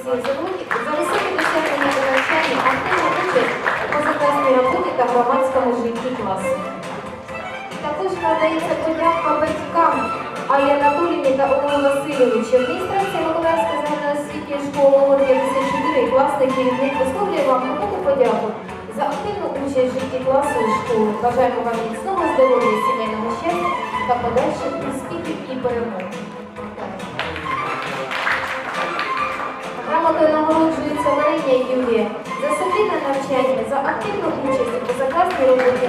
Анастасії за високі за високі досягнення у навчанні, активну участь у позакласній роботі та громадському житті класу. Також надається подяка батькам Алі Анатоліївні та Олегу Васильовичу. Адміністрація Миколаївської загальноосвітньої школи номер 54 і вам глибоку подяку за активну участь в житті класу і школи. Бажаємо вам міцного здоров'я, сімейного щастя та подальших успіхів і перемог. Грамотою нагороджується Вареня Юлія за солідне навчання, за активну участь у позакласній роботі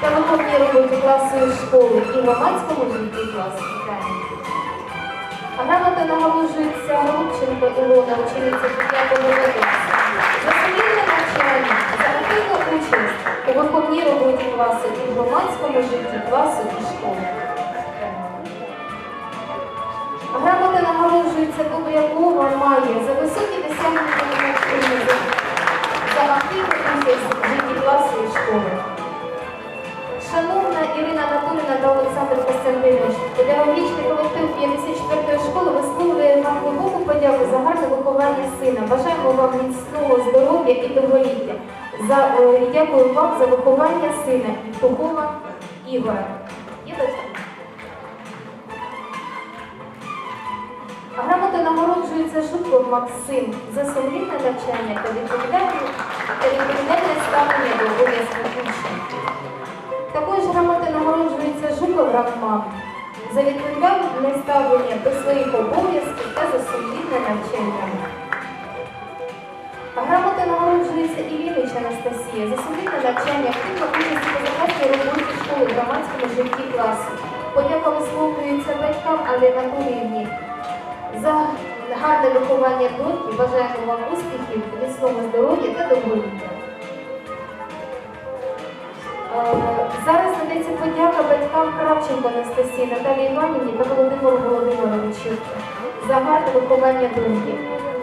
та виховній роботі класу школи і громадському житті класу. Грамотою нагороджується Голубченко Ілона, учениця 5 класу. За солідне навчання, за активну участь у виховній роботі класу і громадському житті класу і школи. Грамота нагороджується Добрякова Майя за житті класу і школи. Шановна Ірина Анатоліївна та Олександр Костянтинович, педагогічний колектив 54-ї школи висловлює вам глибоку подяку за гарне виховання сина. Бажаємо вам міцного здоров'я і довголіття. За, е, дякую вам за виховання сина Тухова Ігора. Нагороджується Максим за сумлінне навчання та відповідальне, та відповідальне ставлення до обов'язків учня. Також грамота нагороджується Жуков Рахман за відповідальне ставлення до своїх обов'язків та за сумлінне навчання. А грамота нагороджується Ілінич Анастасія за сумлінне навчання, участь у позакласній роботі школи в громадському житті класу. Подяка висловлюється батькам Алі Анатоліївні за гарне виховання доньки. Бажаємо вам успіхів, міцного здоров'я та довголіття. Е, Зараз надається подяка батькам Кравченко Анастасії, Наталії Іванівні та Володимиру Володимировичу за гарне виховання доньки.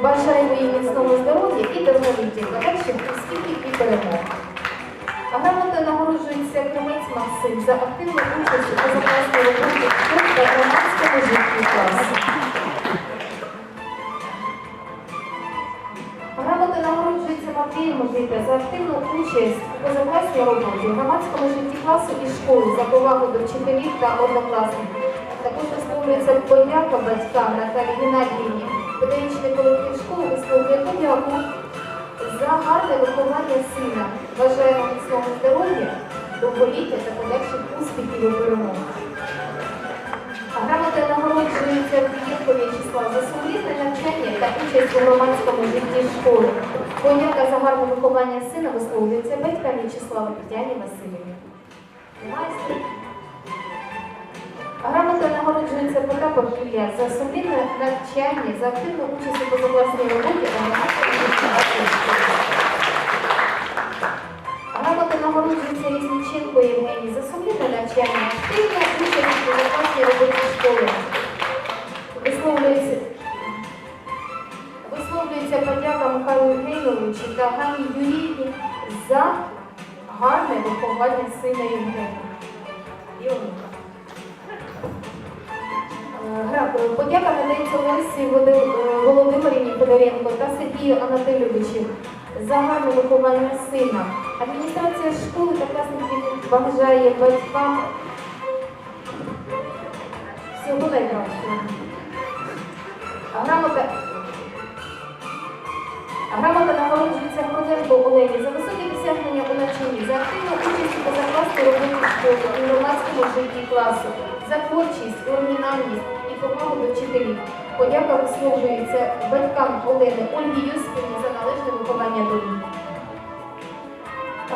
Бажаємо їм міцного здоров'я і довголіття, подальших успіхів і перемог. А грамота нагороджується Кремець Максим за активну участь у позакласній роботі та громадському житті у позакласній роботі, в громадському житті класу і школи за повагу до вчителів та однокласників. Також висловлюється подяка батькам Наталії Геннадіївні. Педагогічний колектив школи висловлює подяку за гарне виховання сина. Бажаємо міцного здоров'я, довголіття та подальших успіхів і перемог. А грамота нагороджується Дієнко В'ячеслав за сумлінне навчання та участь у громадському житті школи. Подяка за гарне виховання сина висловлюється батька В'ячеслава Петяні Васильівна. Грамота нагороджується Потапов Ілля за сумлінне навчання, за активну участь у позакласній роботі та громадському висловлюється подяка Михайлу Євгеновичу та Гані Юріївні за гарне виховання сина Євгенія. І онука. Е, Подяка надається Лесі е, Володимирівні Федоренко та Сергію Анатолійовичу за гарне виховання сина. Адміністрація школи та класників бажає батькам всього найкращого. Грамота, школи і громадському житті класу, за творчість, оригінальність і повагу до вчителів. Подяка висловлюється батькам Олени Ольгі Юсипівні за належне виховання доньки.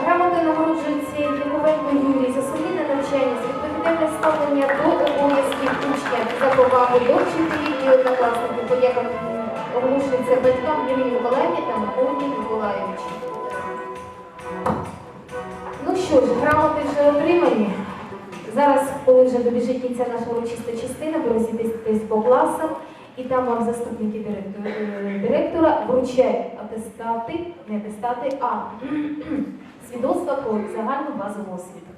Грамота нагороджується Яковенко Юрій за солідне навчання, за відповідальне ставлення до обов'язків учня, за повагу до вчителів і однокласників. Подяка оголошується батькам Юрії Миколаївні та Миколі Миколаївичу. Що ж, грамоти вже отримані. Зараз, коли вже добіжить кінця наша урочиста частина, ви розійдетесь по класам, і там вам заступники директора, е, директора вручають атестати, не атестати, а свідоцтва про загальну базову освіту.